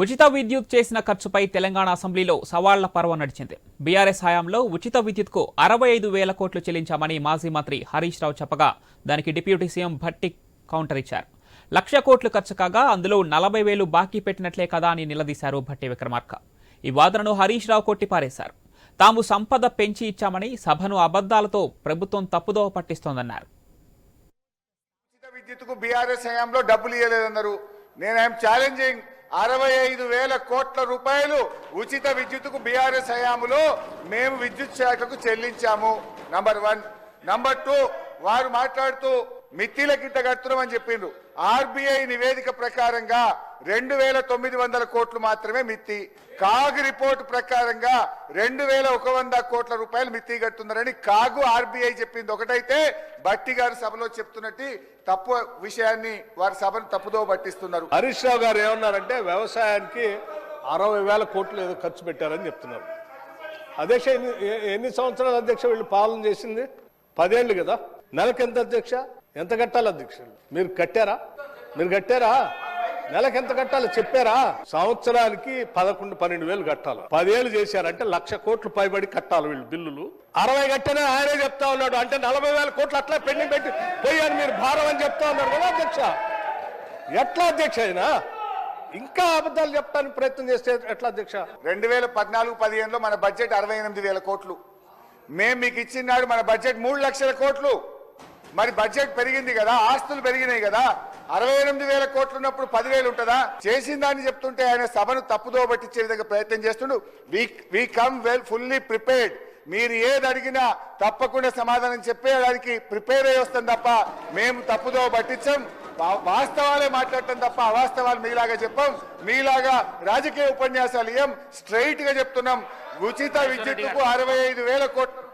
ఉచిత విద్యుత్ చేసిన ఖర్చుపై తెలంగాణ అసెంబ్లీలో సవాళ్ళ పర్వం నడిచింది. బీఆర్ఎస్ హయాంలో ఉచిత విద్యుత్కు అరవై ఐదు వేల కోట్లు చెల్లించామని మాజీ మంత్రి హరీష్ రావు చెప్పగా దానికి డిప్యూటీ సీఎం భట్టి కౌంటర్ ఇచ్చారు. లక్ష కోట్లు ఖర్చు కాగా అందులో నలభై వేలు బాకీ పెట్టినట్లే కదా అని నిలదీశారు భట్టి విక్రమార్క. ఈ వాదనను హరీష్ రావు కొట్టిపారేశారు. తాము సంపద పెంచి ఇచ్చామని సభను అబద్దాలతో ప్రభుత్వం తప్పుదోవ పట్టిస్తోందన్నారు. ఉచిత విద్యుత్కు బీఆర్ఎస్ హయాంలో డబ్బులు ఇవ్వలేదన్నారు నేను ఐఎమ్ ఛాలెంజింగ్ అరవై ఐదు వేల కోట్ల రూపాయలు ఉచిత విద్యుత్కు బీఆర్ఎస్ హయాములో మేము విద్యుత్ శాఖకు చెల్లించాము. నంబర్ వన్ నంబర్ టూ వారు మాట్లాడుతూ మిత్తిలకింత కడుతున్నామని చెప్పిండ్రు. ఆర్బీఐ నివేదిక ప్రకారంగా రెండు వేల తొమ్మిది వందల కోట్లు మాత్రమే మిత్తి. కాగు రిపోర్ట్ ప్రకారంగా రెండు వేల ఒక వంద కోట్ల రూపాయలు మిత్తి కడుతున్నారని కాగు ఆర్బీఐ చెప్పింది. ఒకటైతే బట్టి గారు సభలో చెప్తున్నట్టు తప్పు విషయాన్ని వారి సభను తప్పుదో పట్టిస్తున్నారు. హరీష్ రావు గారు ఏమన్నారంటే వ్యవసాయానికి అరవై వేల కోట్లు ఏదో ఖర్చు పెట్టారని చెప్తున్నారు. అధ్యక్ష ఎన్ని ఎన్ని సంవత్సరాలు అధ్యక్ష వీళ్ళు పాలన చేసింది? పదేళ్ళు కదా. నెలకి ఎంత అధ్యక్ష? ఎంత కట్టాలి అధ్యక్షులు మీరు కట్టారా? మీరు కట్టారా? నెలకి ఎంత కట్టాలి చెప్పారా? సంవత్సరానికి పదకొండు పన్నెండు వేలు కట్టాలి. పదేళ్ళు చేశారంటే లక్ష కోట్లు పైబడి కట్టాలి వీళ్ళు బిల్లులు. అరవై కట్టనే ఆయనే చెప్తా ఉన్నాడు. అంటే నలభై వేల కోట్లు అట్లా పెండింగ్ పెట్టి పోయారు మీరు. భారం అని చెప్తా ఉన్నారు కదా అధ్యక్ష. ఎట్లా అధ్యక్ష అయినా? ఇంకా అబద్ధాలు చెప్పడానికి ప్రయత్నం చేస్తే ఎట్లా అధ్యక్ష? రెండు వేల పద్నాలుగు పదిహేనులో మన బడ్జెట్ అరవై ఎనిమిది వేల కోట్లు. మేము మీకు ఇచ్చిన నాడు మన బడ్జెట్ మూడు లక్షల కోట్లు. మరి బడ్జెట్ పెరిగింది కదా ఆస్తులు పెరిగినాయి కదా అరవై ఎనిమిది వేల కోట్లు ఉన్నప్పుడు పదివేలు ఉంటుందా? చేసిన దాన్ని చెప్తుంటే ఆయన సభను తప్పుదో పట్టించే విధంగా ప్రయత్నం చేస్తుండు. We come well fully prepared మీరు ఏది అడిగినా తప్పకుండా సమాధానం చెప్పేదానికి ప్రిపేర్ అయ్యి వస్తాం తప్ప మేము తప్పుదో పట్టించాం. వాస్తవాలే మాట్లాడటం తప్ప అవాస్తవాలు మీలాగా చెప్పాం. మీలాగా రాజకీయ ఉపన్యాసాలు ఏం స్ట్రైట్గా చెప్తున్నాం. ఉచిత విద్యుత్కు అరవై ఐదు వేల కోట్లు